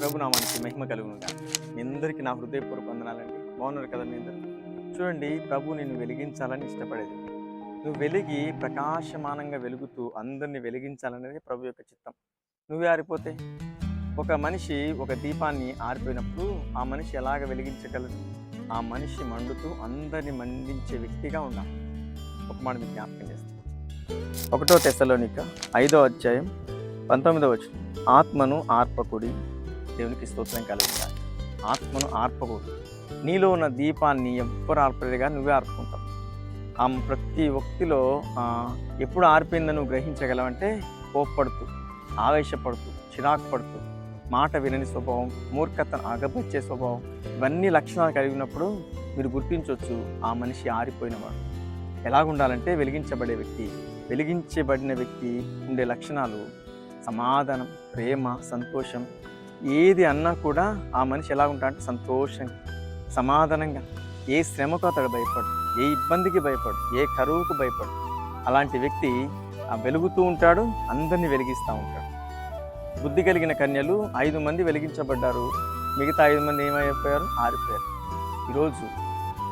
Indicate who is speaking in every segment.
Speaker 1: ప్రభు నామానికి మహిమ కలుగునుగా. మీ అందరికీ నా హృదయపూర్వక వందనాలండి. బాగున్నారు కదా మీ అందరూ? చూడండి ప్రభు నేను వెలిగించాలని ఇష్టపడేది. నువ్వు వెలిగి ప్రకాశమానంగా వెలుగుతూ అందరిని వెలిగించాలనేది ప్రభు యొక్క చిత్తం. నువ్వే ఆరిపోతే? ఒక మనిషి ఒక దీపాన్ని ఆరిపోయినప్పుడు ఆ మనిషి ఎలాగ వెలిగించగలదు ఆ మనిషి మండుతూ అందరిని మండించే వ్యక్తిగా ఉండాలి. ఒక మాట మీకు జ్ఞాపకం చేస్తాను. ఒకటో తెశలోనిక ఐదో అధ్యాయం పంతొమ్మిదో వచ్చిన ఆత్మను ఆర్పకుడి దేవునికి స్తోత్రం కలుగుతాయి. ఆత్మను ఆర్పకూడదు. నీలో ఉన్న దీపాన్ని ఎవ్వరు ఆర్పలేదుగా నువ్వే ఆర్పుకుంటావు. ఆ ప్రతి వ్యక్తిలో ఎప్పుడు ఆరిపోయిందని నువ్వు గ్రహించగలవంటే కోప్పడుతూ ఆవేశపడుతూ చిరాకు పడుతూ మాట వినని స్వభావం మూర్ఖతను అగపరిచే స్వభావం ఇవన్నీ లక్షణాలు కలిగి ఉన్నప్పుడు మీరు గుర్తించవచ్చు ఆ మనిషి ఆరిపోయినవాడు. ఎలాగుండాలంటే వెలిగించబడే వ్యక్తి వెలిగించబడిన వ్యక్తి ఉండే లక్షణాలు సమాధానం ప్రేమ సంతోషం ఏది అన్నా కూడా ఆ మనిషి ఎలా ఉంటాడంటే సంతోషంగా సమాధానంగా ఏ శ్రమకు అతడు భయపడు ఏ ఇబ్బందికి భయపడు ఏ కరువుకు భయపడు. అలాంటి వ్యక్తి ఆ వెలుగుతూ ఉంటాడు అందరినీ వెలిగిస్తూ ఉంటాడు. బుద్ధి కలిగిన కన్యలు ఐదు మంది వెలిగించబడ్డారు. మిగతా ఐదు మంది ఏమైపోయారు? ఆరిపోయారు. ఈరోజు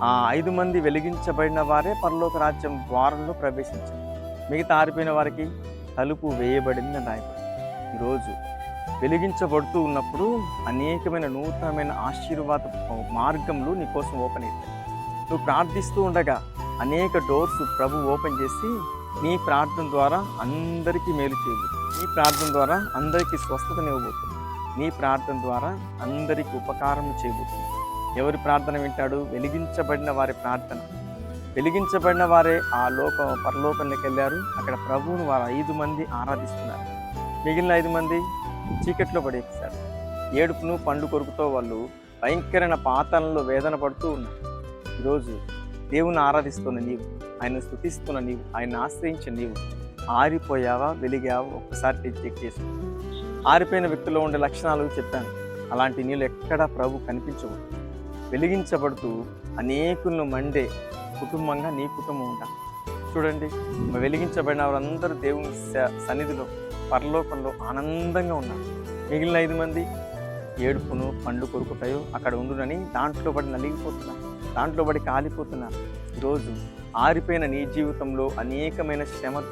Speaker 1: ఆ ఐదు మంది వెలిగించబడిన వారే పరలోక రాజ్యం ద్వారంలో ప్రవేశించారు. మిగతా ఆరిపోయిన వారికి తలుపు వేయబడింది అని రాయబడింది. ఈరోజు వెలిగించబడుతూ ఉన్నప్పుడు అనేకమైన నూతనమైన ఆశీర్వాద మార్గంలో నీ కోసం ఓపెన్ అవుతాయి నువ్వు ప్రార్థిస్తూ ఉండగా అనేక డోర్స్ ప్రభు ఓపెన్ చేసి నీ ప్రార్థన ద్వారా అందరికీ మేలు చేయదు నీ ప్రార్థన ద్వారా అందరికీ స్వస్థతనివ్వబోతుంది నీ ప్రార్థన ద్వారా అందరికీ ఉపకారం చేయబోతుంది. ఎవరి ప్రార్థన వింటాడు? వెలిగించబడిన వారి ప్రార్థన. వెలిగించబడిన వారే ఆ లోక పరలోకంలోకి వెళ్ళారు. అక్కడ ప్రభువును వారు ఐదు మంది ఆరాధిస్తున్నారు. మిగిలిన ఐదు మంది? చీకట్లో పడేసారు ఏడుపును పండు కొరుకుతో వాళ్ళు భయంకరమైన పాతాలలో వేదన పడుతూ ఉన్నారు. ఈరోజు దేవుని ఆరాధిస్తున్న నీవు ఆయన స్థుతిస్తున్న నీవు ఆయన ఆశ్రయించిన నీవు ఆరిపోయావా వెలిగావా? ఒక్కసారి చెక్ చేసి. ఆరిపోయిన వ్యక్తిలో ఉండే లక్షణాలు చెప్పాను. అలాంటి నీళ్ళు ఎక్కడా ప్రభు కనిపించవు. వెలిగించబడుతూ అనేకులను మండే కుటుంబంగా నీ కుటుంబం ఉంటా చూడండి వెలిగించబడిన వారందరూ దేవుని స- సన్నిధిలో పరలోకంలో ఆనందంగా ఉన్నారు. మిగిలిన ఐదు మంది ఏడుపును పండ్లు కొరుకుతాయో అక్కడ ఉండునని దాంట్లో పడి నలిగిపోతున్నారు. దాంట్లో పడి కాలిపోతున్నారు. ఈరోజు ఆరిపోయిన నీ జీవితంలో అనేకమైన శ్రమ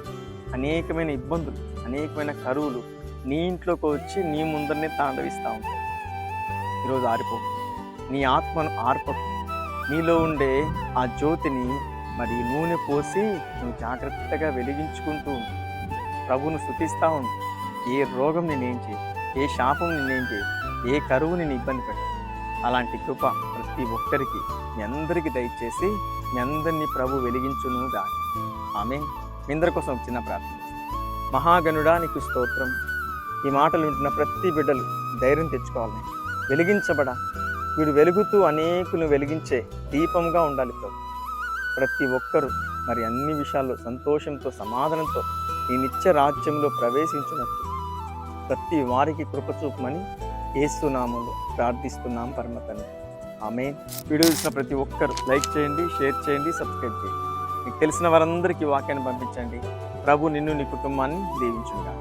Speaker 1: అనేకమైన ఇబ్బందులు అనేకమైన కరువులు నీ ఇంట్లోకి వచ్చి నీ ముందరనే తాండవిస్తూ ఉంటాయి. ఈరోజు ఆరిపో. నీ ఆత్మను ఆర్పకు. నీలో ఉండే ఆ జ్యోతిని మరి నూనె పోసి నువ్వు జాగ్రత్తగా వెలిగించుకుంటూ ప్రభువును స్థుతిస్తూ ఉండు. ఏ రోగం నేంచి ఏ శాపం నేంచి ఏ కరువు నేను ఇబ్బంది పెట్ట అలాంటి కృప ప్రతి ఒక్కరికి మీ అందరికీ దయచేసి మీ అందరినీ ప్రభు వెలిగించును గాని ఆమె మీ అందరి కోసం చిన్న ప్రార్థన మహాగణుడా నీకు స్తోత్రం. ఈ మాటలు వింటున్న ప్రతి బిడ్డలు ధైర్యం తెచ్చుకోవాలి వెలిగించబడ. వీడు వెలుగుతూ అనేకులు వెలిగించే దీపంగా ఉండాలి ప్రభు. ప్రతి ఒక్కరూ మరి అన్ని విషయాల్లో సంతోషంతో సమాధానంతో ఈ నిత్య రాజ్యంలో ప్రవేశించినట్టు. ప్రతి వారికి కృపచూపమని ఏసునామంలో ప్రార్థిస్తున్నాం పరమ తండ్రి. ఆమె వీడియో చూసిన ప్రతి ఒక్కరు లైక్ చేయండి షేర్ చేయండి సబ్స్క్రైబ్ చేయండి. మీకు తెలిసిన వారందరికీ వాక్యాన్ని పంపించండి. ప్రభు నిన్ను నీ కుటుంబాన్ని దీవించుగా